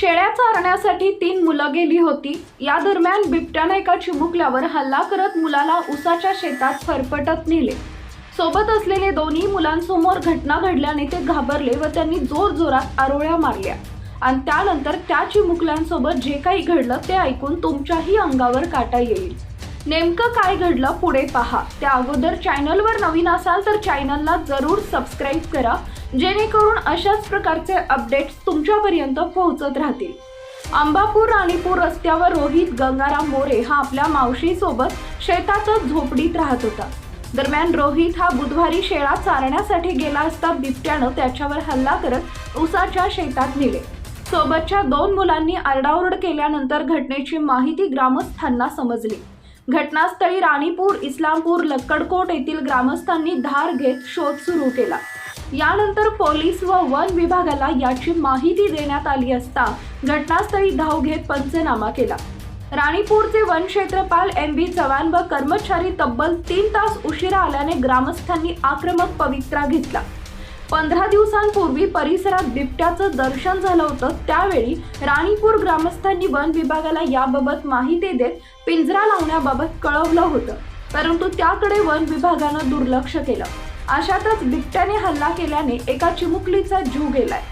शेळ्या चारण्यासाठी तीन मुलं गेली होती. या दरम्यान बिबट्यानं एका चिमुकल्यावर हल्ला करत मुलाला उसाच्या शेतात फरफटत नेले. सोबत असलेले दोन्ही मुलांसमोर घटना घडल्याने ते घाबरले व त्यांनी जोर जोरात आरोळ्या मारल्या. आणि त्यानंतर त्या चिमुकल्यांसोबत जे काही घडलं ते ऐकून तुमच्याही अंगावर काटा येईल. नेमकं काय घडलं पुढे पहा. त्या अगोदर चॅनलवर नवीन असाल तर चॅनलला जरूर सबस्क्राईब करा जेणेकरून अशाच प्रकारचे अपडेट्स तुमच्यापर्यंत पोहोचत राहतील. अंबापूर राणीपूर रस्त्यावर रोहित गंगाराम मोरे हा आपल्या मावशीसोबत शेतातच झोपडीत राहत होता. दरम्यान रोहित हा बुधवारी शेळा चारण्यासाठी गेला असता बिबट्यानं त्याच्यावर हल्ला करत उसाच्या शेतात नेले. सोबतच्या दोन मुलांनी आरडाओरड केल्यानंतर घटनेची माहिती ग्रामस्थांना समजली. घटनास्थळी राणीपूर इस्लामपूर लक्कडकोट येथील ग्रामस्थांनी धार घेत शोध सुरू केला. यानंतर पोलीस व वन विभागाला याची माहिती देण्यात आली असता घटनास्थळी धाव घेत पंचनामा केला. राणीपूरचे वनक्षेत्रपाल एम बी चव्हाण व कर्मचारी तब्बल तीन तास उशिरा आल्याने ग्रामस्थांनी आक्रमक पवित्रा घेतला. पंधरा दिवसांपूर्वी परिसरात बिबट्याचं दर्शन झालं होतं. त्यावेळी राणीपूर ग्रामस्थांनी वन विभागाला याबाबत माहिती देत पिंजरा लावण्याबाबत कळवलं होतं. परंतु त्याकडे वन विभागानं दुर्लक्ष केलं. अशातच बिबट्याने हल्ला केल्याने एका चिमुकलीचा जीव गेलाय.